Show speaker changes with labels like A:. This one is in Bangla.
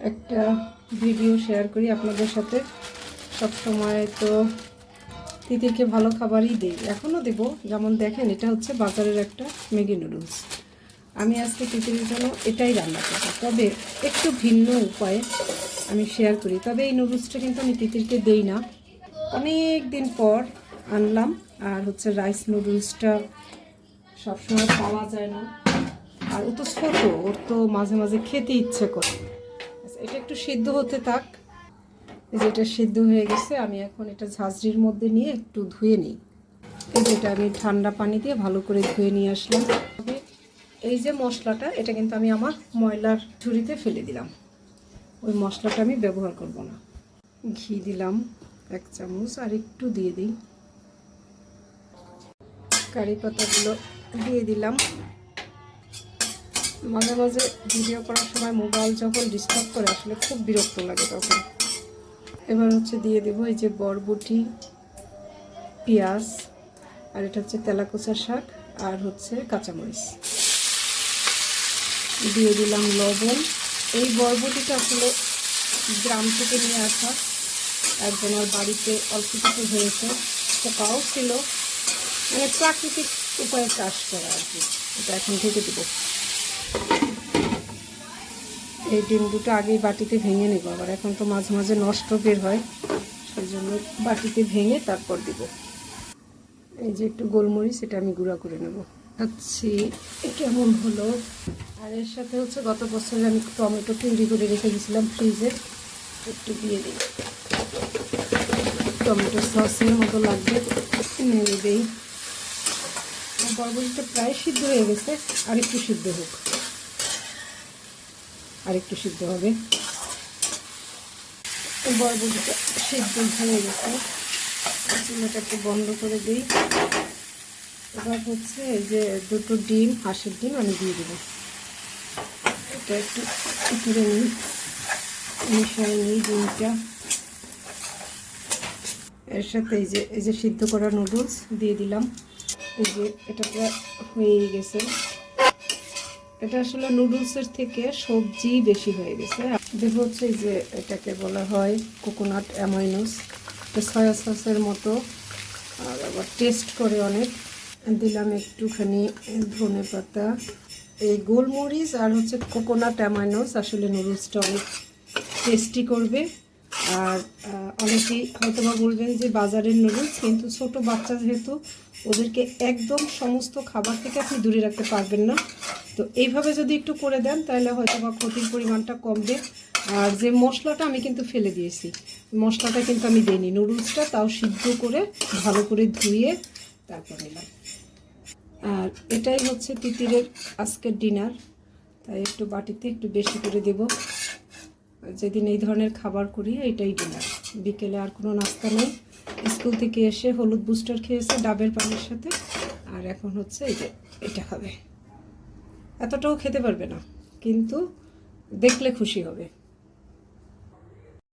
A: একটা ভিডিও শেয়ার করি আপনাদের সাথে। সব সময় তো তিতিরকে ভালো খাবারই দিই। এখনও দেব। যেমন দেখেন, এটা হচ্ছে বাজারের একটা ম্যাগি নুডলস। আমি আজকে তিতিরের জন্য এটাই রান্না করব। তবে একটু ভিন্ন উপায়ে আমি শেয়ার করি। তবে এই নুডলসটা কিন্তু আমি তিতিরকে দেই না। অনেক দিন পর আনলাম আর হচ্ছে রাইস নুডলসটা সবসময় পাওয়া যায় না। আর ও তো ছোটো, ওর তো মাঝে মাঝে খেতে ইচ্ছে করে। এটা একটু সিদ্ধ হতে থাক। এই যে এটা সিদ্ধ হয়ে গেছে, আমি এখন এটা ঝাঁঝরির মধ্যে নিয়ে একটু ধুয়ে নিই। এই যেটা আমি ঠান্ডা পানি দিয়ে ভালো করে ধুয়ে নিয়ে আসলাম। এই যে মশলাটা, এটা কিন্তু আমি আমার ময়লার ঝুড়িতে ফেলে দিলাম। ওই মশলাটা আমি ব্যবহার করব না। ঘি দিলাম এক চামচ আর একটু দিয়ে দিই। কারি পাতাগুলো দিয়ে দিলাম। মাঝে মাঝে ভিডিও করার সময় মোবাইল যখন ডিস্টার্ব করে, আসলে খুব বিরক্ত লাগে তখন। এবার হচ্ছে দিয়ে দেবো এই যে বরবটি, পেঁয়াজ, আর এটা হচ্ছে তেলাকোচা শাক, আর হচ্ছে কাঁচামরিচ। দিয়ে দিলাম লবণ। এই বরবটিটা আসলে গ্রাম থেকে নিয়ে আসা একজনের বাড়িতে অল্প কিছু হয়েছে। পোকাও ছিল। মানে প্রাকৃতিক উপায়ে চাষ করা আর কি। এটা এখন ঢেকে দেবো। এই ডিম দুটো আগেই বাটিতে ভেঙে নেব। আবার এখন তো মাঝে মাঝে নষ্ট বের হয়, সেই জন্য বাটিতে ভেঙে তারপর দিব। এই যে একটু গোলমরিচ, এটা আমি গুঁড়া করে নেব। খাচ্ছি কেমন হলো? আর এর সাথে হচ্ছে গত বছরে আমি টমেটো তৈরি করে রেখে দিয়েছিলাম ফ্রিজে, একটু দিয়ে দিই। টমেটো সসের মতো লাগবে নেড়ে দিই বরবটিটা প্রায় সিদ্ধ হয়ে গেছে। আর একটু সিদ্ধ হোক। আর একটু সিদ্ধ হবে। বরবটিটা সিদ্ধ হয়ে গেছে। চুলাটা একটু বন্ধ করে দিই। এবার হচ্ছে যে দুটো ডিম, হাঁসের ডিম আমি দিয়ে দেবো। এটা একটু করে নিই। মিশিয়ে নিই ডিমটা। এর সাথে এই যে এই যে সিদ্ধ করা নুডলস দিয়ে দিলাম। এই যে এটা প্রায় হয়েই গেছে। এটা আসলে নুডলসের থেকে সবজি বেশি হয়ে গেছে। দেখো হচ্ছে যে এটাকে বলা হয় কোকোনাট অ্যামাইনোস। সয়া সসের মতো। আর আবার টেস্ট করে অনেক। দিলাম একটুখানি ধনে পাতা। এই গোলমরিচ আর হচ্ছে কোকোনাট অ্যামাইনোস আসলে নুডলসটা অনেক টেস্টি করবে। আর অনেকেই হয়তো বা বলবেন যে বাজারের নুডলস, কিন্তু ছোট বাচ্চা যেহেতু ওদেরকে একদম সমস্ত খাবার থেকে আপনি দূরে রাখতে পারবেন না। তো এইভাবে যদি একটু করে দেন, তাহলে হয়তো বা ক্ষতির পরিমাণটা কমবে। আর যে মশলাটা আমি কিন্তু ফেলে দিয়েছি, মশলাটা কিন্তু আমি দিইনি। নুডলসটা তাও সিদ্ধ করে, ভালো করে ধুয়ে তারপর নিলাম। আর এটাই হচ্ছে তিতিরের আজকের ডিনার। তাই একটু বাটিতে একটু বেশি করে দেব। যেদিন এই ধরনের খাবার করি, এটাই ডিনার। বিকেলে আর কোনো নাস্তা নেই। স্কুল থেকে এসে হলুদ বুস্টার খেয়েছে ডাবের পানির সাথে। আর এখন হচ্ছে এই যে এটা খাবে এতটাও খেতে পারবে না, কিন্তু দেখলে খুশি হবে।